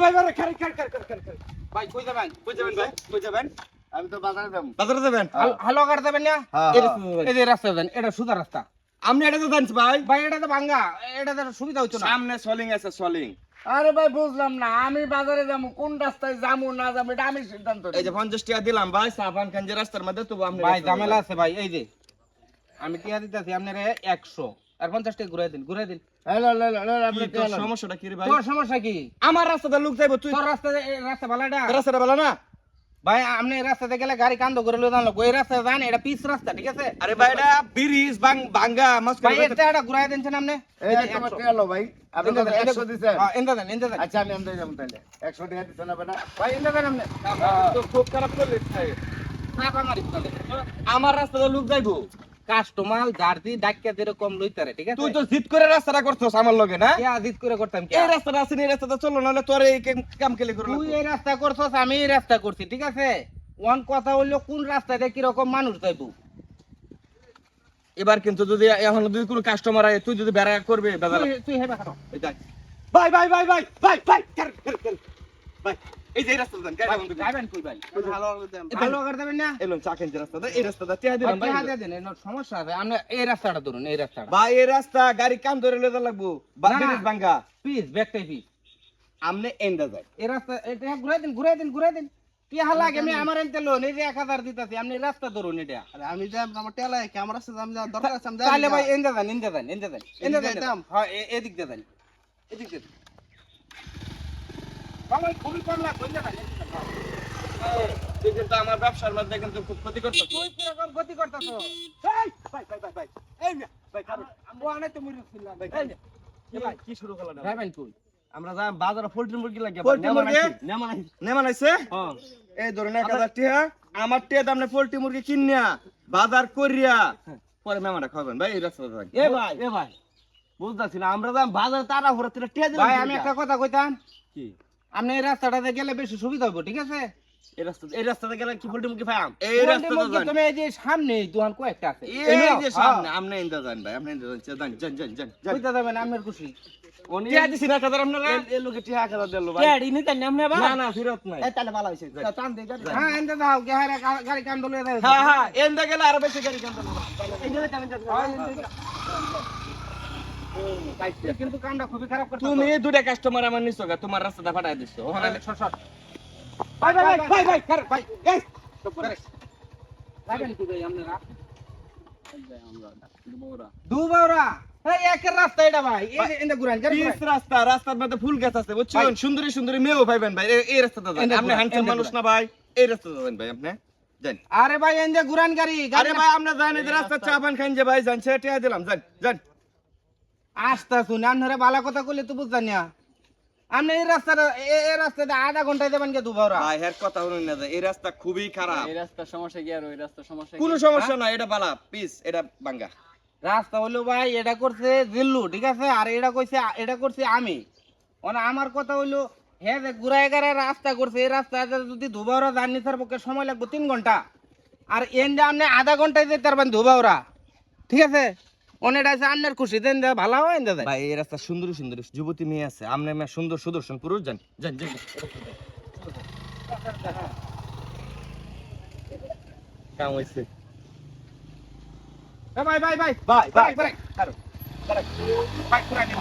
বড় ভাই বড় ভাই কই যাবেন? কই যাবেন ভাই? কই যাবেন? আমি তো বাজারে যাব। বাজারে যাবেন? হাল- হালুয়া কাট দেবেন না? হ্যাঁ, এই হ্যাঁ। যে রাস্তা এটা সুদা রাস্তা। আপনি এটা তো জানছি ভাই। ভাই এটা তো ভাঙ্গা। এটা তো সুবিধা হইতো না। সামনে সলিং আছে সলিং। আরে ভাই বুঝলাম না। আমি বাজারে যাব কোন রাস্তায় যাব না যাব এটা আমি সিদ্ধান্ত এই যে পঞ্চাশ টাকা দিলাম ভাই সাবান খান যে রাস্তার মধ্যে তবু আপনি ভাই ঝামেলা আছে ভাই এই যে। আমি টিয়া দিতেছি আপনারে একশো। আর পঞ্চাশ টাকা ঘুরাই দিন ঘুরাই দিন। সমস্যাটা কি রে ভাই তোর সমস্যা কি আমার রাস্তাতে লোক যাইবো তুই তোর রাস্তা রাস্তা ভালোটা রাস্তাটা ভালো না ভাই আপনি রাস্তাতে গেলে গাড়ি কান্দ করে লই জানলো এই রাস্তা জান এটা পিস রাস্তা ঠিক আছে আরে ভাই এটা ব্রিজ বাং বাঙ্গা মাছ ভাই এটা এটা ঘুরাই দিনছেন আপনি এই যে তোমার টেলো ভাই আপনি এনদা কত একশো হ্যাঁ, এনদা দেন, এনদা দেন। আচ্ছা আমি আনতে যাব তাহলে একশো টাকা দিচ্ছেন না ভাই এনদা দেন আপনি। তো খুব খারাপ করলি ভাই। আমার রাস্তাতে লোক যাইবো কাস্টমার লইতারে ঠিক আছে? তুই তো জিত করে রাস্তাটা করছস আমার লগে না? আজিত করে করতাম কি? এই রাস্তাটা এই রাস্তাটা চলো নাহলে তোর এই কাম- কেলে করে তুই এই রাস্তা করছস আমি এই রাস্তা করছি ঠিক আছে? ওয়ান কথা হইল কোন রাস্তাতে কি রকম মানুষ যাইবো? এবার কিন্তু যদি এখন যদি কোনো কাস্টমার আয় তুই যদি বেড়া করবে তুই- হেবা খাটো ভাই ভাই ভাই ভাই ভাই ভাই কার ভাই। এই যে রাস্তা দেন গাড়ি বন্ধ যাবেন কই ভাই? ভালো ভালো করে দেবেন না? এলো চাকেন যে রাস্তাটা এই রাস্তাটা টিয়া দিলাম ভাই ভাই। দেন এর সমস্যা আছে আপনি এই রাস্তাটা ধরুন এই রাস্তাটা। ভাই এই রাস্তা গাড়ি কাম ধরে লইতে লাগবো। না। ভাঙ্গা। প্লিজ ব্যাকটাই প্লিজ আমনে এন্ডা যায় এই রাস্তা এটা ঘুরাই দিন ঘুরাই দিন ঘুরাই দিন। লাগে আমি আমার এনতে লোন এই যে এক হাজার দিতেছি আপনি রাস্তা ধরুন এটা। আমি যাম আমার টেলা কি আমার রাস্তা যাম যা দরকার আছে আমি যাই তাহলে ভাই এনতে দেন এনতে দেন এনতে দেন হ্যাঁ এদিক দিয়ে দেন এদিক দেন ভাই খুবই কম লাগ তুই কিন্তু আমার ব্যবসার মধ্যে কিন্তু খুব ক্ষতি করছিস তুই কি রকম গতি ভাই ভাই ভাই ভাই ভাই এই মিয়া, ভাই আমি অনেক তো মুরিছিলাম ভাই ভাই ভাই কি শুরু করলা যাবেন কই? আমরা যাই বাজারে পোল্ট্রি মুরগি লাগে পোল্ট্রি মুরগি? নেমান আইছে হ্যাঁ। এই ধরুন আমার টিয়া দামনে পোল্ট্রি মুরগি কিনিয়া বাজার করিয়া পরে মেমাটা খাবেন ভাই এই রাস্তা থাক এ ভাই এ ভাই বুঝতাছি না আমরা যাম বাজার তারা টিয়া দিলাম ভাই আমি একটা কথা কইতাম। কি? আপনি এই রাস্তাটাতে গেলে বেশি সুবিধা হবে ঠিক আছে? এই রাস্তা এই রাস্তাতে গেলে কি পোল্ট্রি এই তুমি এই যে সামনে দোকান কয়েকটা আছে। এই যে হ্যাঁ। সামনে আমনে ইন্দা যান ভাই আমনে ইন্দা যান যান যান যান যান যান। যাবেন আমার খুশি। উনি টিয়া দিছি না কাদার আপনারা? এই লোকে টিয়া এক দিল ভাই। গাড়ি নিতে নামনে বা না না ফিরত নাই। এই তাহলে ভালো হইছে। টান দে হ্যাঁ এনতে দাও কে হারে গাড়ি কাম দলে হ্যাঁ হ্যাঁ গেলে আরও বেশি গাড়ি কাম করব এই যে টান দে কিন্তু কামটা খুবই খারাপ করছ তুমি দুটা কাস্টমার আমার নিছো গা তোমার রাস্তাটা ফাটাই দিছো। ওখানে শট শট ভাই ভাই ভাই ভাই ভাই ভাই এই। যাবেন কি ভাই আপনারা দুবাওরা। এই একের রাস্তা এটা ভাই। এই যে পিস রাস্তা রাস্তার মধ্যে ফুল গাছ আছে বুঝছেন সুন্দরী সুন্দরী মেয়েও পাইবেন ভাই। এই- রাস্তাটা যান আপনি হ্যান্ডসাম মানুষ না ভাই। এই রাস্তাটা যান ভাই আপনি। আরে ভাই এনতে ঘুরান গাড়ি আরে ভাই আমরা জানি যে রাস্তা। চা পান খাইন যে ভাই যান সেটা দিলাম যান যান। আস্তা শুনে আপনারা ভালো কথা কইলে তো বুঝছেন না আপনি এই রাস্তাটা এই রাস্তাটা আধা ঘন্টায় দেবেন কে ভাই হের কথা হলো না এই রাস্তা খুবই খারাপ। এই রাস্তার সমস্যা কি আর ওই রাস্তার সমস্যা কোনো সমস্যা না এটা বালা পিস এটা বাঙ্গা। রাস্তা হলো ভাই এটা করছে জিল্লু ঠিক আছে? আর এটা কইছে এটা করছে আমি। মানে আমার কথা হইল হ্যাঁ যে ঘুরাই গাড়ে রাস্তা করছে এই রাস্তা যদি ধুবাওরা জার্নি তার পক্ষে সময় লাগবে তিন ঘণ্টা। আর এন যে আপনি আধা ঘন্টায় যেতে পারবেন ধুবাওরা ঠিক আছে? অনেক আছে আন্নার খুশি দেন দা ভালো হয় দাদা ভাই এই রাস্তা সুন্দর সুন্দর। যুবতী মেয়ে আছে আমনে মেয়ে সুন্দর সুদর্শন পুরুষ জানি জান জান কাম হইছে। ভাই ভাই ভাই। ভাই ভাই। ভাই ভাই পুরা নিন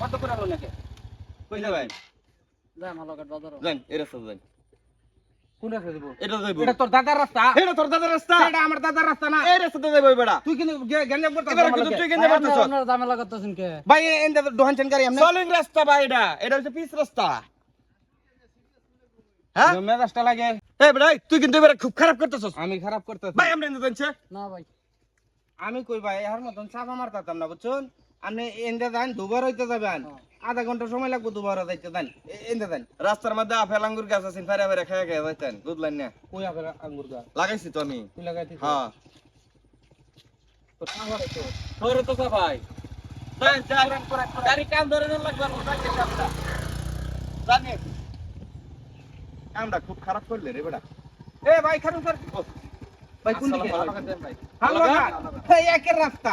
কত করে হলো নাকি? কইলা ভাই? যান হলো বাজার যান এই রাস্তা যান। কোন রাস্তা দিব? এটা যাইবো এটা তোর দাদার রাস্তা। এটা তোর দাদার রাস্তা। এটা আমার দাদার রাস্তা না। এই রাস্তাতে যাইবো বেড়া তুই কিন্তু গেঞ্জাম করতে এবার কিন্তু তুই কেন পারতেছ। ঝামেলা করতেছেন কে? ভাই এন দে দোহান চেন সলিং রাস্তা ভাই এটা। এটা হচ্ছে পিস রাস্তা। হ্যাঁ? মেজাজটা লাগে। এই বেড়া তুই কিন্তু এবারে খুব খারাপ করতেছস। আমি খারাপ করতেছি। ভাই আমরা না ভাই। আমি কই ভাই এর মতন চাপা মারতাম না বুঝছেন? আপনি এনদে যান দুবার হইতে যাবেন। আধা ঘণ্টা সময় লাগবে দুবার যাইতে যান। এনদে যান। রাস্তার মধ্যে আপেল আঙ্গুর গাছ আছে ফেরে ফেরে খেয়ে খেয়ে যাইতেন বুঝলেন না? কই আবার আঙ্গুর গাছ? লাগাইছি তো আমি। তুই লাগাইছিস হ্যাঁ। তো তোর তো ভাই যান যান গাড়ি কাম ধরে না লাগবে জানি। কামটা খুব খারাপ করলে রে বেটা। এ ভাই স্যার ভাই কোন দিকে? ভাই। ভালো এই একের রাস্তা।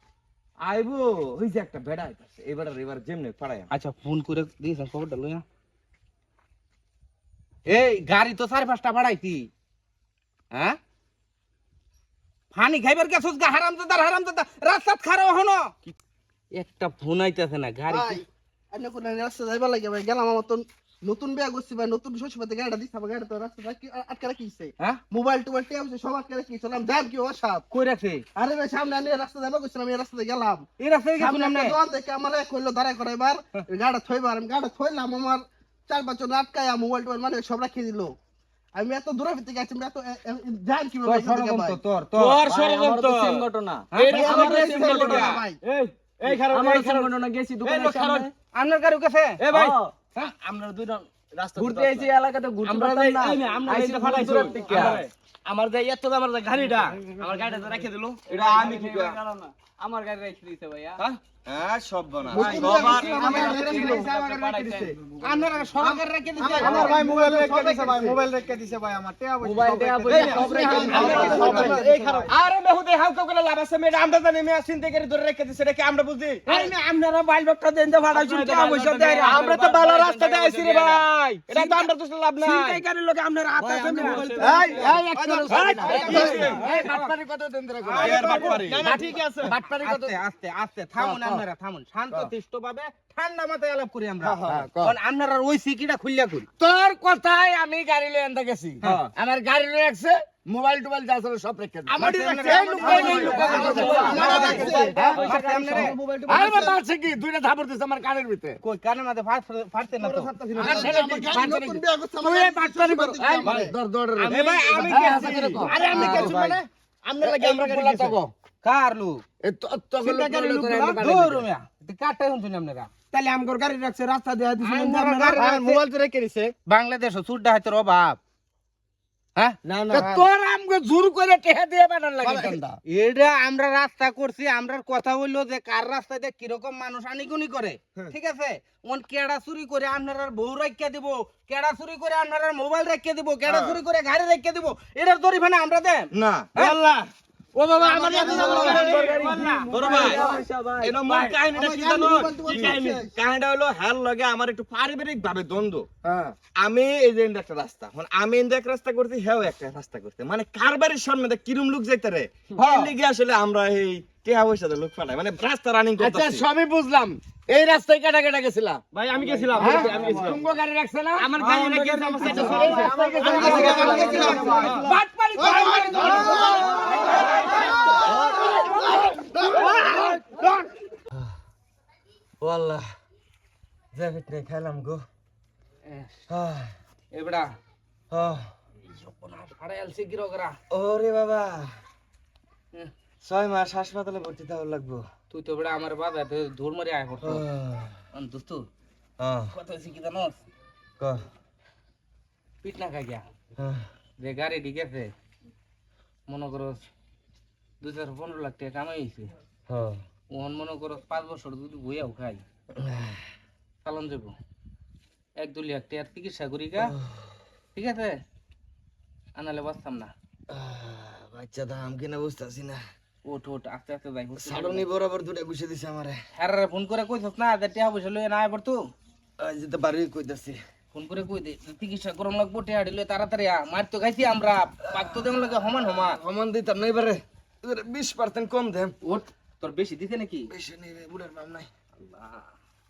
আইবো ওই যে একটা বেড়া আইতাছে এবার এবার যেমনে পাড়ায় আচ্ছা ফোন করে দিয়েছেন খবরটা লইয়া এই গাড়ি তো চার পাঁচটা বাড়াইতি। হ্যাঁ ফানি খাইবার গেছস গা হারাম দাদা হারাম দাদা রাস্তাত খারাপ হনো একটা ফোন আইতাছে না গাড়ি ভাই কোন রাস্তা যাইবার লাগে ভাই গেলাম আমার তো নতুন বিয়া করছি ভাই নতুন শ্বশুরবাড়িতে গাড়িটা দিচ্ছে আমার গাড়ি তো রাস্তা আটকে রাখিছে হ্যাঁ? মোবাইল টোবাইল টেপ সব আটকে রাখিছে আমি যাম কি অসাপ কই রাখছে? আরে ভাই সামনে আমি রাস্তা যাইবার করছিলাম এই রাস্তাতে গেলাম। এই রাস্তায় আমরা একটা দোকান দেখে আমার এক কইলো দাঁড়ায় করে এবার গাড়ি থইবার আমি গাড়ি থইলাম আমার চার পাঁচ জন আটকায় মোবাইল টোবাইল মানে সব রাখিয়ে দিল। আমি এত দূরে ভিতরে গেছি আমি এত যাম কি তোর ষড়যন্ত্র তোর তোর। তোর ষড়যন্ত্র ঘটনা। এইটা আমাদের same ঘটনা। ভাই এই এই খারাপ আমার এই ঘটনা গেছি এই খারাপ। সামনে। আপনার গাড়ি গেছে এ ভাই। হ্যাঁ। আমরা রাস্তা ঘুরতে এসে এলাকাতে ঘুরতে আমরা পারতাম না খুব ফাটাইছো। আমারে। যাই এত আমার গাড়িটা আমার গাড়িটা রেখে দিল এটা আমি কি? আমার গাড়ি রেখে দিতে ভাইয়া হ্যাঁ হ্যাঁ আমার গাড়ি রেখে দিছে। আপনারা সরকার রেখে দিছে আমার ভাই মোবাইল রেখে দিছে ভাই মোবাইল রেখে দিছে ভাই আমার টিয়া মোবাইল দেয়া পয়সা সব রেখে দিতে। এই খারাপ আরে মেহুদে হাউ কাউ করে লাভ আছে মেয়ে আমরা জানি মেয়ে চিন্তা করে ধরে রেখে দিছে এটা কি আমরা বুঝি আপনারা বাইল বকটা দেন। আমরা তো ভালো রাস্তা দিয়ে রে ভাই এটা তো আমরা তো লাভ নাই লোকে আপনারা হাত আছে না। এই এই একটা এই বাটপারি কত দেন দে রাখো। আয়ের বাটপারি। না, না, ঠিক আছে। আস্তে, আস্তে, আস্তে, থামুন আপনারা, থামুন। শান্তশিষ্টভাবে ঠান্ডা মাথায় আলাপ করি আমরা। কারণ আপনারা ওই সিকিটা খুললা করি। তোর কথাই আমি গাড়ি লয়ে আনতে গেছি হ্যাঁ। আমার গাড়ি লয়ে রাখছে মোবাইল টোবাইল যা ছিল সব রেখে। হ্যাঁ? মারছে কি দুইটা থাপড় দিছে আমার কানের ভিতরে কই, কানের মাঝে ফাট- ফাটছে না তো? আমি- হ্যাঁ। আরে আমি গেছি মানে আমরা লাগে আমরা বলা গেছি। কার লোক? শুনছেন আপনারা? তাহলে আমগর গাড়ি রাখছে রাস্তা দেয়া দিছে তো রেখে দিছে ডাহাতের অভাব। হ্যাঁ? দিয়ে আমরা রাস্তা করছি আমরা কথা হইল যে কার রাস্তা রাস্তাতে কীরকম মানুষ আনিগুনি করে ঠিক আছে? ওন কেডা চুরি করে আপনারা বউ রাখিয়া দিব কেডা চুরি করে আপনারা মোবাইল রাখিয়া দিব কেডা চুরি করে গাড়ি রাখিয়া দিব এটার জরিমানা আমরা দেন না। আল্লাহ। ও বাবা আমার এত বড় ভাই পয়সা ভাই কাহিনীটা কি জানো? কি কাহিনী? কাহিনীটা হলো হ্যার লগে আমার একটু পারিবারিক ভাবে দ্বন্দ্ব। হ্যাঁ। আমি এই যে একটা রাস্তা মানে আমি এই এক রাস্তা হেও একটা রাস্তা করতে মানে কারবারের সামনে কিরম লোক যাইতে রে? আসলে আমরা এই টেহা পয়সা লোক মানে রাস্তা রানিং আচ্ছা সবই বুঝলাম। এই রাস্তায় কেটা কেটা গেছিলা ভাই আমি গেছিলাম হ্যাঁ? আমি গেছিলাম। তুমগো গাড়ি রাখছে না? আমার গাড়ি রেখে আমার সাইডে এই রাস্তায় গেছিলাম। বাটপারি কর। ওয়াল্লাহ জ্যাকেট নিয়ে খাইলাম গো। এবড়া। ওরে বাবা। ছয় মাস হাসপাতালে ভর্তি থাকা লাগবো। তুই তো বেড়া আমার বাজাতে ধুর মারি আয় পড়তো। দোস্ত কথা হয়েছে কি জানোস? ক, পিট না খাই গিয়া যে গাড়ি ঠিক আছে মনে করো দুই চার পনেরো লাখ টাকা কামাই হয়েছে। হ্যাঁ। ওহন মনে করো পাঁচ বছর যদি বইয়াও খাই চালন যাব এক দু লাখ টাকার চিকিৎসা করি গা। ঠিক আছে? আনালে বাঁচতাম না। বাচ্চা দাম কিনা বুঝতেছি না। ওঠ ওঠ আস্তে আস্তে যাই সারনি বরাবর দুটা দিছে আমারে। হ্যাঁ ফোন করে কইছস না যে টাকা পয়সা লইয়া না পড়তো আজ যেতে কইতাছি। ফোন করে কই দে চিকিৎসা করম লাগবো দিলে তাড়াতাড়ি আ মার তো খাইছি আমরা পাক তো দেন লাগে সমান সমান। সমান দিতাম না এবারে এবারে বিশ পার্সেন্ট কম দেম। ওঠ তোর বেশি দিছে নাকি? বেশি নেই রে বুড়ার বাম নাই।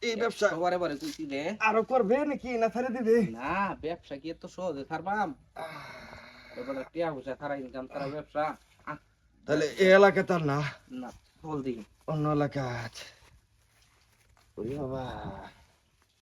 এই ব্যবসা। বারে বারে কইছি রে আরও করবে নাকি না ছাড়ে দিবে? না ব্যবসা কি এত সহজে ছাড়বাম? এবারে টিয়া পয়সা ছাড়া ইনকাম ছাড়া ব্যবসা। তাহলে এই এলাকা তার না না বল দিই অন্য এলাকা আছে ওরে বাবা